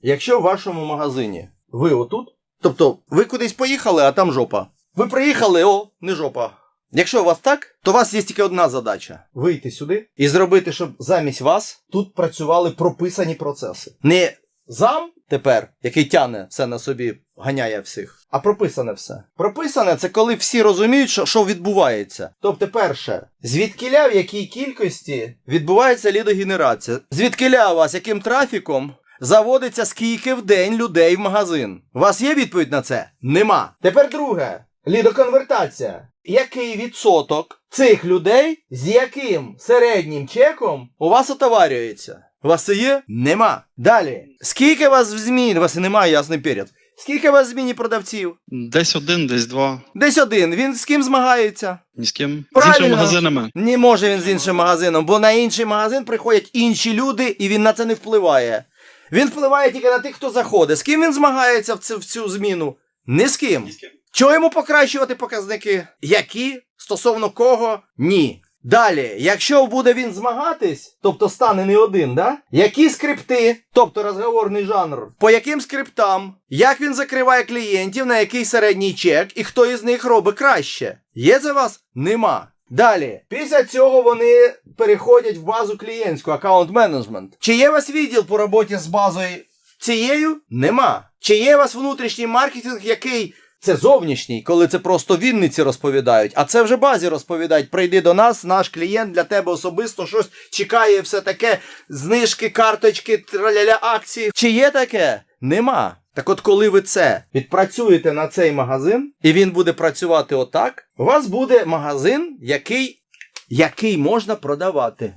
Якщо в вашому магазині ви отут, тобто ви кудись поїхали, а там жопа. Ви приїхали, о, не жопа. Якщо у вас так, то у вас є тільки одна задача: вийти сюди і зробити, щоб замість вас тут працювали прописані процеси. Не зам тепер, який тяне все на собі, ганяє всіх, а прописане все. Прописане це коли всі розуміють, що, що відбувається. Тобто, перше, звідкиля в якій кількості відбувається лідогенерація? Звідкиля у вас яким трафіком заводиться скільки в день людей в магазин? У вас є відповідь на це? Нема. Тепер друге. Лідоконвертація. Який відсоток цих людей з яким середнім чеком у вас отоварюється? У вас це є? Нема. Далі. Скільки у вас в змін? У вас і немає, ясний перед. Скільки у вас в зміні продавців? Десь один, десь два. Десь один. Він з ким змагається? Ні з ким. З іншими магазинами. Не може він з іншим магазином, бо на інший магазин приходять інші люди, і він на це не впливає. Він впливає тільки на тих, хто заходить. З ким він змагається в цю, в цю зміну? Ні з ким. Чого йому покращувати показники? Які? Стосовно кого? Ні. Далі, якщо буде він змагатись, тобто стане не один, да? Які скрипти, тобто розговорний жанр, по яким скриптам, як він закриває клієнтів, на який середній чек і хто із них робить краще? Є у вас? Нема. Далі, після цього вони переходять в базу клієнтську, аккаунт менеджмент. Чи є у вас відділ по роботі з базою цією? Нема. Чи є у вас внутрішній маркетинг, який це зовнішній, коли це просто вінниці розповідають, а це вже базі розповідають. Прийди до нас, наш клієнт для тебе особисто щось чекає, все таке, знижки, карточки, траляля акції. Чи є таке? Нема. Так от, коли ви це відпрацюєте на цей магазин, і він буде працювати отак, у вас буде магазин, який, який можна продавати.